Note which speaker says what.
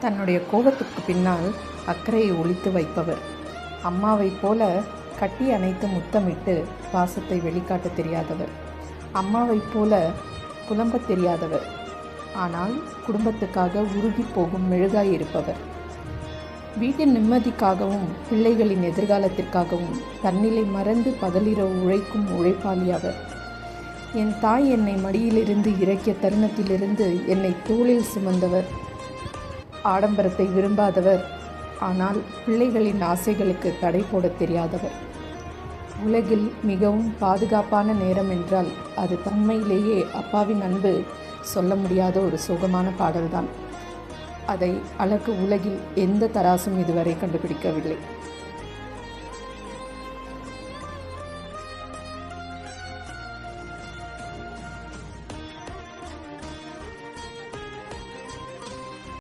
Speaker 1: தன்னுடைய கோபத்துக்கு பின்னால் அக்கறையை ஒழித்து வைப்பவர். அம்மாவைப் போல கட்டி அணைத்து முத்தமிட்டு பாசத்தை வெளிக்காட்ட தெரியாதவர். அம்மாவைப் போல புலம்ப தெரியாதவர். ஆனால் குடும்பத்துக்காக உருகி போகும் மெழுகாய் இருப்பவர். வீட்டின் நிம்மதிக்காகவும் பிள்ளைகளின் எதிர்காலத்திற்காகவும் தன்னிலை மறந்து பகலிரவு உழைக்கும் உழைப்பாளி அவர் என் தாய் என்னை மடியிலிருந்து இறக்கிய தருணத்திலிருந்து என்னை தோளில் சுமந்தவர். ஆடம்பரத்தை விரும்பாதவர். ஆனால் பிள்ளைகளின் ஆசைகளுக்கு தடை போடத் தெரியாதவர். உலகில் மிகவும் பாதுகாப்பான நேரம் என்றால் அது தன்மையிலேயே அப்பாவின் அன்பு சொல்ல முடியாத ஒரு சுகமான பாடல்தான். அதை அளக்கு உலகில் எந்த தராசும் இதுவரை கண்டுபிடிக்கவில்லை.